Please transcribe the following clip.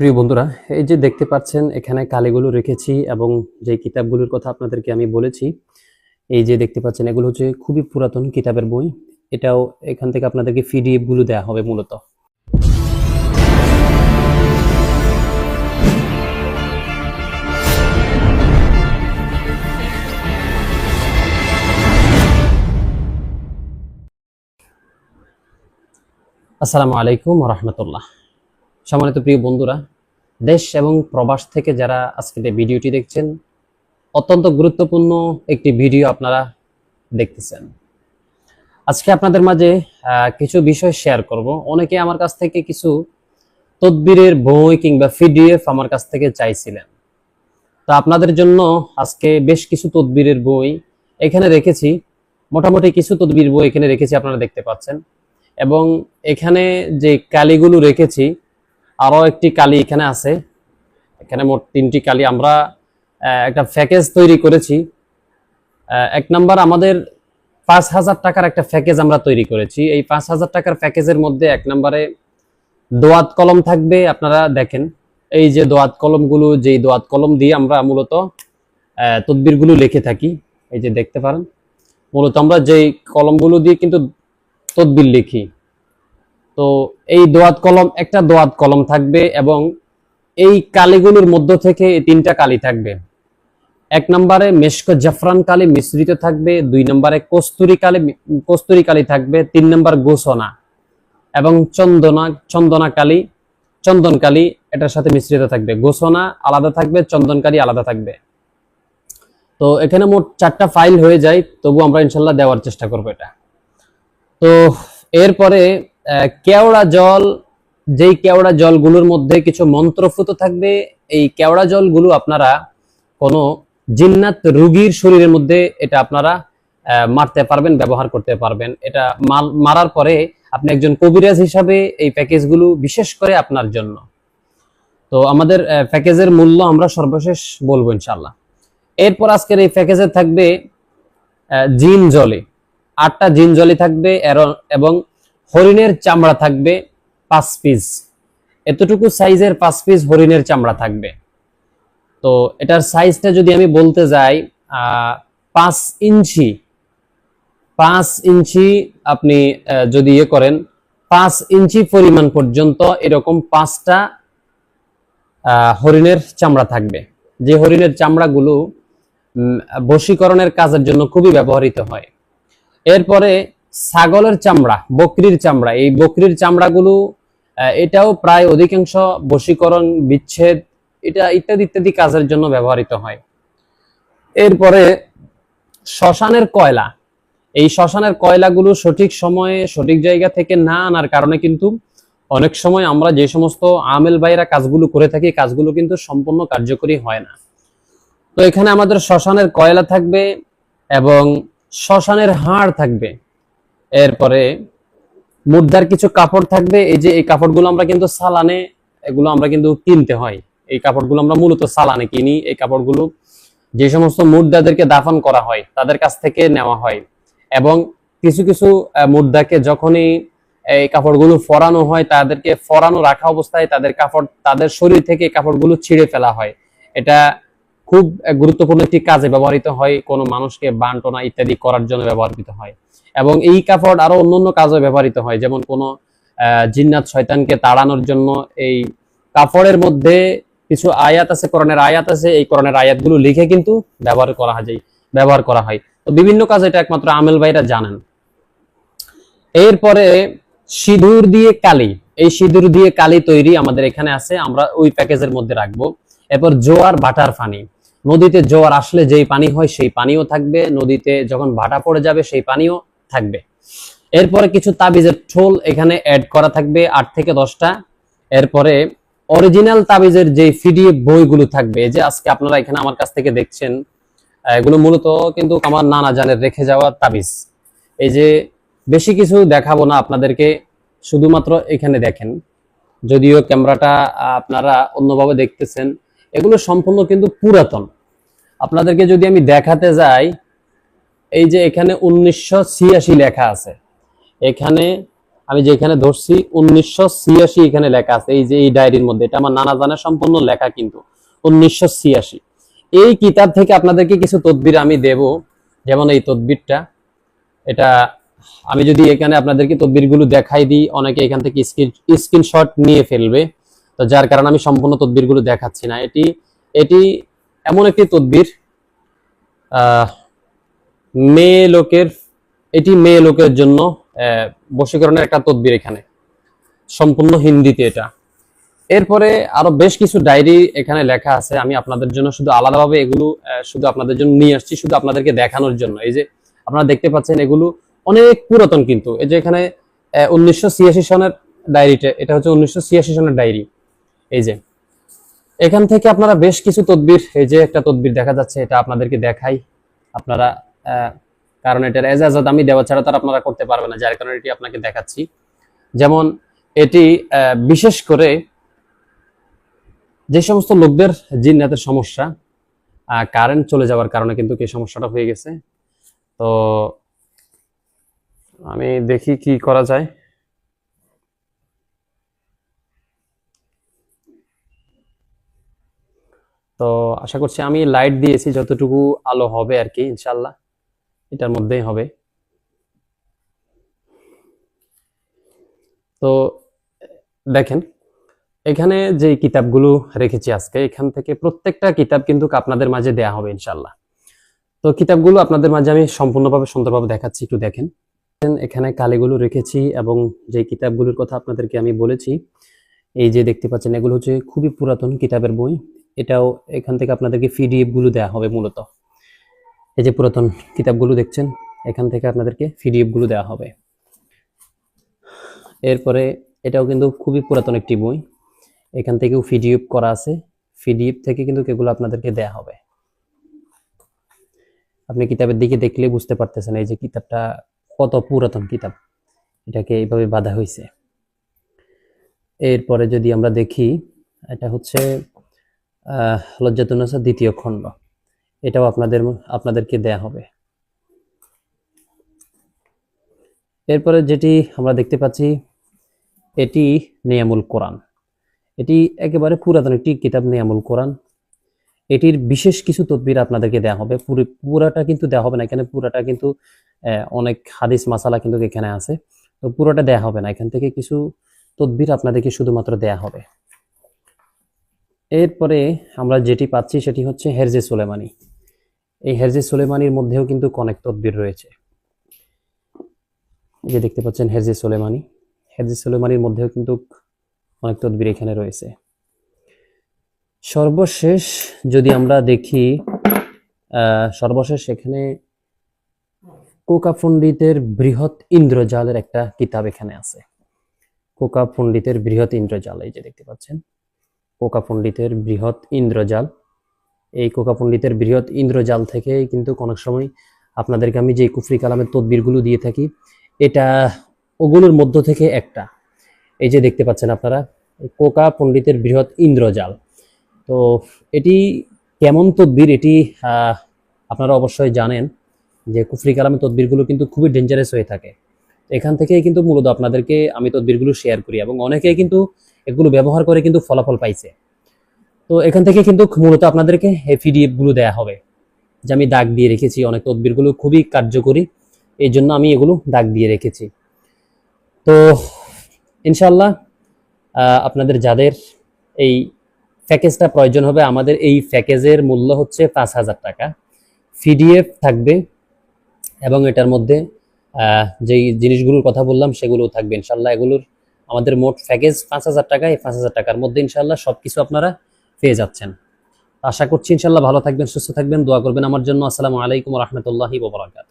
প্রিয় বন্ধুরা, এই যে দেখতে পাচ্ছেন, এখানে কালিগুলো রেখেছি এবং যে কিতাবগুলোর কথা আপনাদেরকে আমি বলেছি, এই যে দেখতে পাচ্ছেন, এগুলো হচ্ছে খুবই পুরাতন কিতাবের বই। এটাও এখান থেকে আপনাদেরকে পিডিএফগুলো দেওয়া হবে মূলত। আসসালামু আলাইকুম রহমতুল্লাহ। সম্মানিত প্রিয় বন্ধুরা, দেশ এবং প্রবাস থেকে যারা আজকের এই ভিডিওটি দেখছেন, অত্যন্ত গুরুত্বপূর্ণ একটি ভিডিও আপনারা দেখতেছেন। আজকে আপনাদের মাঝে কিছু বিষয় শেয়ার করব। অনেকে আমার কাছ থেকে কিছু তদবিরের বই কিংবা পিডিএফ আমার কাছ থেকে চাইছিলেন। তো আপনাদের জন্য আজকে বেশ কিছু তদবিরের বই এখানে রেখেছি। মোটামুটি কিছু তদবির বই এখানে রেখেছি, আপনারা দেখতে পাচ্ছেন। এবং এখানে যে কালিগুলো রেখেছি আরও একটি কালি এখানে আছে। এখানে মোট তিনটি কালি। আমরা একটা প্যাকেজ তৈরি করেছি। এক নাম্বার আমাদের পাঁচ হাজার টাকার একটা প্যাকেজ আমরা তৈরি করেছি। এই পাঁচ হাজার টাকার প্যাকেজের মধ্যে এক নম্বরে দোয়াত কলম থাকবে, আপনারা দেখেন। এই যে দোয়াত কলমগুলো, যেই দোয়াত কলম দিয়ে আমরা মূলত তদবিরগুলো লিখে থাকি। এই যে দেখতে পারেন। মূলত আমরা যেই কলমগুলো দিয়ে কিন্তু তদবির লিখি। তো এই দোয়াত কলম, একটা দোয়াত কলম থাকবে এবং এই কালিগুলোর মধ্য থেকে তিনটা কালি থাকবে। এক নম্বরে মেশক জাফরান কালি মিশ্রিত থাকবে, দুই নম্বরে কস্তুরি কালি কস্তুরি কালি থাকবে, তিন নম্বর গোসনা এবং চন্দনা চন্দনা কালি, চন্দন কালি এটার সাথে মিশ্রিত থাকবে। গোসনা আলাদা থাকবে, চন্দন কালি আলাদা থাকবে। তো এখানে মোট চারটা ফাইল হয়ে যায় তবু আমরা ইনশাল্লাহ দেওয়ার চেষ্টা করব এটা। তো এরপরে কেওড়া জল, যেই কেওড়া জলগুলোর মধ্যে কিছু মন্ত্রফুত থাকবে, এই কেওড়া জলগুলো আপনারা কোনো জিন্নাত রুগীর শরীরের মধ্যে এটা আপনারা মারতে পারবেন, ব্যবহার করতে পারবেন। এটা মারার পরে আপনি একজন কবিরাজ হিসাবে এই প্যাকেজগুলো বিশেষ করে আপনার জন্য। তো আমাদের প্যাকেজের মূল্য আমরা সর্বশেষ বলব ইনশাল্লাহ এরপর আজকের এই প্যাকেজে থাকবে জিন জলে। আটটা জিন জলে থাকবে এবং হরিণের চামড়া থাকবে পাঁচ পিস এতটুকু সাইজের পাঁচ পিস হরিণের চামড়া থাকবে। তো এটার সাইজটা যদি আমি বলতে যাই পাঁচ ইঞ্চি পাঁচ ইঞ্চি আপনি যদি ইয়ে করেন, পাঁচ ইঞ্চি পরিমাণ পর্যন্ত এরকম পাঁচটা হরিণের চামড়া থাকবে। যে হরিণের চামড়াগুলো বশীকরণের কাজের জন্য খুবই ব্যবহৃত হয়। এরপরে ছাগলের চামড়া, বকরির চামড়া। এই বকরির চামড়াগুলো এটাও প্রায় অধিকাংশ বশীকরণ, বিচ্ছেদ, এটা ইত্যাদি ইত্যাদি কাজের জন্য ব্যবহৃত হয়। এরপরে শ্মশানের কয়লা। এই শ্মশানের কয়লাগুলো সঠিক সময়ে, সঠিক জায়গা থেকে না আনার কারণে কিন্তু অনেক সময় আমরা যে সমস্ত আমেল বাইরা কাজগুলো করে থাকি কাজগুলো কিন্তু সম্পূর্ণ কার্যকরী হয় না। তো এখানে আমাদের শ্মশানের কয়লা থাকবে এবং শ্মশানের হাড় থাকবে। এরপরে মুদ্রার কিছু কাপড় থাকবে। এই যে এই কাপড়গুলো আমরা কিন্তু সালানে, এগুলো আমরা কিন্তু কিনতে হয়। এই কাপড়গুলো আমরা মূলত সালানে কিনি। এই কাপড়গুলো যে সমস্ত মুদ্রাদেরকে দাফন করা হয়, তাদের কাছ থেকে নেওয়া হয়। এবং কিছু কিছু মুদ্রাকে যখনই এই কাপড়গুলো ফরানো হয়, তাদেরকে ফরানো রাখা অবস্থায় তাদের কাপড়, তাদের শরীর থেকে কাপড়গুলো ছিঁড়ে ফেলা হয়। এটা খুব গুরুত্বপূর্ণ একটি কাজে ব্যবহৃত হয় কোনো মানুষকে বান্টনা ইত্যাদি করার জন্য ব্যবহৃত হয়। এবং এই কাপড় আরও অন্যান্য কাজে ব্যবহৃত হয়, যেমন কোনো জিন্নাত শয়তানকে তাড়ানোর জন্য এই কাপড়ের মধ্যে কিছু আয়াত আছে করণের আয়াত আছে, এই করণের আয়াতগুলো লিখে কিন্তু ব্যবহার করা যায় ব্যবহার করা হয়। তো বিভিন্ন কাজে এটা একমাত্র আমেল ভাইরা জানেন। এরপরে সিঁদুর দিয়ে কালি। এই সিঁদুর দিয়ে কালি তৈরি আমাদের এখানে আছে, আমরা ওই প্যাকেজের মধ্যে রাখব। এরপর জোয়ার বাটার পানি। নদীতে জোয়ার আসলে যেই পানি হয় সেই পানিও থাকবে, নদীতে যখন ভাটা পড়ে যাবে সেই পানিও থাকবে। এরপরে কিছু তাবিজের ঠোল এখানে অ্যাড করা থাকবে, আট থেকে দশটা। এরপরে অরিজিনাল তাবিজের যে পিডিএফ বইগুলো থাকবে যে আজকে আপনারা এখানে আমার কাছ থেকে দেখছেন এগুলো মূলত কিন্তু আমার নানা জানের রেখে যাওয়া তাবিজ। এই যে বেশি কিছু দেখাবো না আপনাদেরকে, শুধুমাত্র এখানে দেখেন। যদিও ক্যামেরাটা আপনারা অন্যভাবে দেখতেছেন এগুলো সম্পূর্ণ কিন্তু পুরাতন। আপনাদেরকে যদি আমি দেখাতে যাই, এই যে এখানে উনিশশো ছিয়াশি লেখা আছে। এখানে আমি যেখানে ধরছি, উনিশশো ছিয়াশি এখানে লেখা আছে। এই যে এই ডায়েরির মধ্যে, এটা আমার নানা জানা সম্পূর্ণ লেখা কিন্তু, উনিশশো ছিয়াশি। এই কিতাব থেকে আপনাদেরকে কিছু তদবির আমি দেব। যেমন এই তদবিরটা, এটা আমি যদি এখানে আপনাদেরকে তদবিরগুলো দেখাই দিই, অনেকে এখান থেকে স্ক্রিন, স্ক্রিনশট নিয়ে ফেলবে। তো যার কারণে আমি সম্পূর্ণ তদবিরগুলো দেখাচ্ছি না। এটি এটি এমন একটি তদবির মেয়ে লোকের, এটি মেয়ে লোকের জন্য বশীকরণের একটা তদবির এখানে। সম্পূর্ণ হিন্দিতে এটা। এরপরে আরও বেশ কিছু ডায়েরি এখানে লেখা আছে। আমি আপনাদের জন্য শুধু আলাদাভাবে এগুলো শুধু আপনাদের জন্য নিয়ে আসছি, শুধু আপনাদেরকে দেখানোর জন্য। এই যে আপনারা দেখতে পাচ্ছেন এগুলো অনেক পুরাতন কিন্তু। এই যে এখানে উনিশশো ছিয়াশি সনের ডায়েরিটা, এটা হচ্ছে উনিশশো ছিয়াশি সনের ডায়েরি। এই যে, এখান থেকে আপনারা বেশ কিছু তদবির, এই যে একটা তদবির দেখা যাচ্ছে, এটা আপনাদেরকে দেখাই। আপনারা কারণ এটার এজাজত আমি দেওয়া ছাড়া তার আপনারা করতে পারবেন না, যার কারণে এটি আপনাকে দেখাচ্ছি। যেমন, এটি বিশেষ করে যে সমস্ত লোকদের জিন্নাতের সমস্যা কারেন্ট চলে যাওয়ার কারণে কিন্তু এই সমস্যাটা হয়ে গেছে। তো, আমি দেখি কি করা যায়। তো আশা করছি আমি লাইট দিয়েছি, যতটুকু আলো হবে আর কি ইনশাল্লাহ এটার মধ্যেই হবে। তো দেখেন, এখানে যে কিতাবগুলো রেখেছি আজকে, এখান থেকে প্রত্যেকটা কিতাব কিন্তু আপনাদের মাঝে দেয়া হবে ইনশাল্লাহ তো কিতাবগুলো আপনাদের মাঝে আমি সম্পূর্ণভাবে, সুন্দরভাবে দেখাচ্ছি, একটু দেখেন। এখানে কালিগুলো রেখেছি এবং যে কিতাবগুলোর কথা আপনাদেরকে আমি বলেছি, এই যে দেখতে পাচ্ছেন, এগুলো হচ্ছে খুবই পুরাতন কিতাবের বই। এটাও এখান থেকে আপনাদেরকে পিডিএফগুলো দেওয়া হবে মূলত। এই যে পুরাতন কিতাবগুলো দেখছেন, এখান থেকে আপনাদেরকে পিডিএফগুলো দেওয়া হবে। এরপরে এটাও কিন্তু খুবই পুরাতন একটি বই। এখান থেকেও পিডিএফ করা আছে। পিডিএফ থেকে কিন্তু এগুলো আপনাদেরকে দেয়া হবে। আপনি কিতাবের দিকে দেখলে বুঝতে পারতেছেন এই যে কিতাবটা কত পুরাতন কিতাব। এটাকে এইভাবে বাঁধা হয়েছে। এরপরে যদি আমরা দেখি, এটা হচ্ছে লজ্জাতুন্নাসা দ্বিতীয় খণ্ড। এটাও আপনাদের আপনাদেরকে দেয়া হবে। এরপরে যেটি আমরা দেখতে পাচ্ছি, এটি নিয়ামুল কোরআন। এটি একেবারে পুরাতন একটি কিতাব, নিয়ামুল কোরআন। এটির বিশেষ কিছু তদবির আপনাদেরকে দেওয়া হবে। পুরো পুরাটা কিন্তু দেওয়া হবে না। এখানে পুরাটা কিন্তু অনেক হাদিস মাসালা কিন্তু এখানে আছে। তো পুরোটা দেয়া হবে না। এখান থেকে কিছু তদবির আপনাদেরকে শুধুমাত্র দেয়া হবে। এরপরে আমরা যেটি পাচ্ছি সেটি হচ্ছে হেরজে সুলেমানি। এই হেরজে সুলেমানির মধ্যেও কিন্তু অনেক তদবির রয়েছে। যে দেখতে পাচ্ছেন হেরজে সুলেমানি। হেরজে সুলেমানির মধ্যেও কিন্তু অনেক তদবির এখানে রয়েছে। সর্বশেষ যদি আমরা দেখি সর্বশেষ এখানে কোকা পণ্ডিতের বৃহৎ ইন্দ্রজালের একটা কিতাব এখানে আছে। কোকা পণ্ডিতের বৃহৎ ইন্দ্রজাল, এই যে দেখতে পাচ্ছেন। কোকা পণ্ডিতের বৃহৎ ইন্দ্রজাল। এই কোকা পণ্ডিতের বৃহৎ ইন্দ্রজাল থেকে কিন্তু অনেক সময় আপনাদেরকে আমি যে কুফরি কালামের তদবিরগুলো দিয়ে থাকি, এটা ওগুলোর মধ্য থেকে একটা। এই যে দেখতে পাচ্ছেন আপনারা কোকা পণ্ডিতের বৃহৎ ইন্দ্রজাল। তো এটি কেমন তদবির এটি আপনারা অবশ্যই জানেন যে কুফরি কালামের তদবিরগুলো কিন্তু খুবই ডেঞ্জারাস হয়ে থাকে। এখান থেকে কিন্তু মূলত আপনাদেরকে আমি তদবিরগুলো শেয়ার করি এবং অনেকেই কিন্তু এগুলো ব্যবহার করে কিন্তু ফলাফল পাইছে। তো এখান থেকে কিন্তু মূলত আপনাদেরকে এই পিডিএফগুলো দেয়া হবে। যে আমি দাগ দিয়ে রেখেছি, অনেক তদবিরগুলো খুবই কার্যকরী, এই জন্য আমি এগুলো দাগ দিয়ে রেখেছি। তো ইনশাল্লাহ আপনাদের যাদের এই প্যাকেজটা প্রয়োজন হবে, আমাদের এই প্যাকেজের মূল্য হচ্ছে পাঁচ হাজার টাকা। পিডিএফ থাকবে এবং এটার মধ্যে যেই জিনিসগুলোর কথা বললাম সেগুলো থাকবে ইনশাল্লাহ এগুলোর আমাদের মোট প্যাকেজ পাঁচ হাজার টাকা, এই পাঁচ হাজার টাকার মধ্যে ইনশাল্লাহ সব কিছু আপনারা পেয়ে যাচ্ছেন। আশা করছি ইনশাল্লাহ ভালো থাকবেন, সুস্থ থাকবেন, দোয়া করবেন আমার জন্য। আসসালামু আলাইকুম রহমতুল্লাহি ববরাকাত